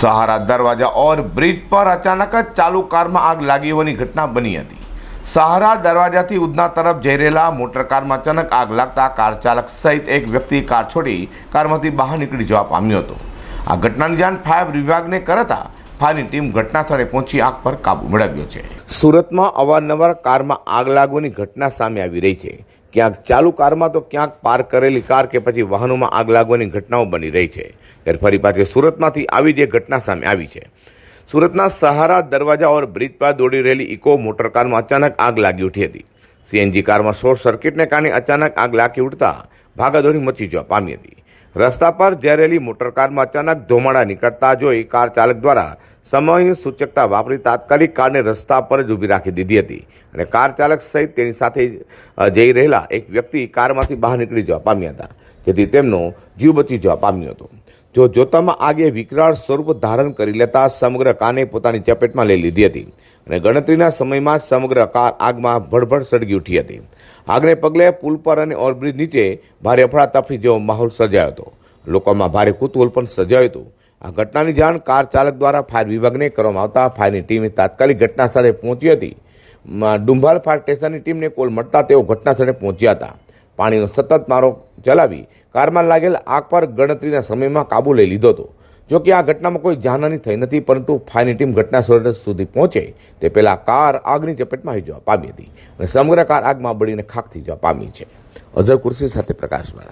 સહારા દરવાજા ઓર બ્રિજ પર અચાનક જ ચાલુ કારમાં આગ લાગી હોવાની ઘટના બની હતી. સહારા દરવાજાથી ઉધના તરફ જઈ રહેલા મોટર કારમાં અચાનક આગ લાગતા કાર ચાલક સહિત એક વ્યક્તિ કાર છોડી કારમાંથી બહાર નીકળી જવા પામ્યો હતો. આ ઘટનાની જાણ ફાયર વિભાગને કરતા ફાયરની ટીમ ઘટના સ્થળે પહોંચી આગ પર કાબુ મેળવ્યો છે. સુરતમાં અવારનવાર કારમાં આગ લાગવાની ઘટના સામે આવી રહી છે. ક્યાંક ચાલુ કારમાં તો ક્યાંક પાર્ક કરેલી કાર કે પછી વાહનોમાં આગ લાગવાની ઘટનાઓ બની રહી છે. ત્યારે ફરી પાછી સુરતમાંથી આવી જ એક ઘટના સામે આવી છે. સુરતના સહારા દરવાજા ઓર બ્રિજ પર દોડી રહેલી ઇકો મોટર કારમાં અચાનક આગ લાગી ઉઠી હતી. સીએનજી કારમાં શોર્ટ સર્કિટને કારણે અચાનક આગ લાગી ઉઠતા ભાગાદોડી મચી જવા પામી હતી. રસ્તા પર જઈ મોટરકારમાં મોટર કારમાં અચાનક ધોમાડા નીકળતા જોઈ કાર ચાલક દ્વારા સમય સૂચકતા વાપરી તાત્કાલિક કારને રસ્તા પર જ ઊભી રાખી દીધી હતી અને કાર ચાલક સહિત તેની સાથે જઈ રહેલા એક વ્યક્તિ કારમાંથી બહાર નીકળી જવા પામ્યા હતા. જેથી તેમનો જીવ બચી જવા પામ્યો હતો. જો જોતામાં આગે વિકરાળ સ્વરૂપ ધારણ કરી લેતા સમગ્ર કાને પોતાની ચપેટમાં લઈ લીધી હતી અને ગણતરીના સમયમાં સમગ્ર કાર આગમાં ભડભડ સળગી ઉઠી હતી. આગને પગલે પુલ પર અને ઓવરબ્રિજ નીચે ભારે અફડાતફડી જેવો માહોલ સર્જાયો હતો. લોકોમાં ભારે કુતૂહલ પણ સર્જાયું હતું. આ ઘટનાની જાણ કાર ચાલક દ્વારા ફાયર વિભાગને કરવામાં આવતા ફાયરની ટીમે તાત્કાલિક ઘટના સ્થળે પહોંચી હતી. ડુંભાલ ફાયર સ્ટેશનની ટીમને કોલ મળતા તેઓ ઘટના સ્થળે પહોંચ્યા હતા. પાણીનો સતત મારો ચલાવી કારમાં લાગેલ આગ પર ગણતરીના સમયમાં કાબુ લઈ લીધો હતો. જો કે આ ઘટનામાં કોઈ જાનહાની થઈ નથી, પરંતુ ફાયરની ટીમ ઘટના સ્થળ સુધી પહોંચે તે પહેલાં કાર આગની ચપેટમાં આવી જવા પામી હતી અને સમગ્ર કાર આગમાં બળીને ખાક થઈ જવા પામી છે. અઝર કુર્સી સાથે પ્રકાશવાળા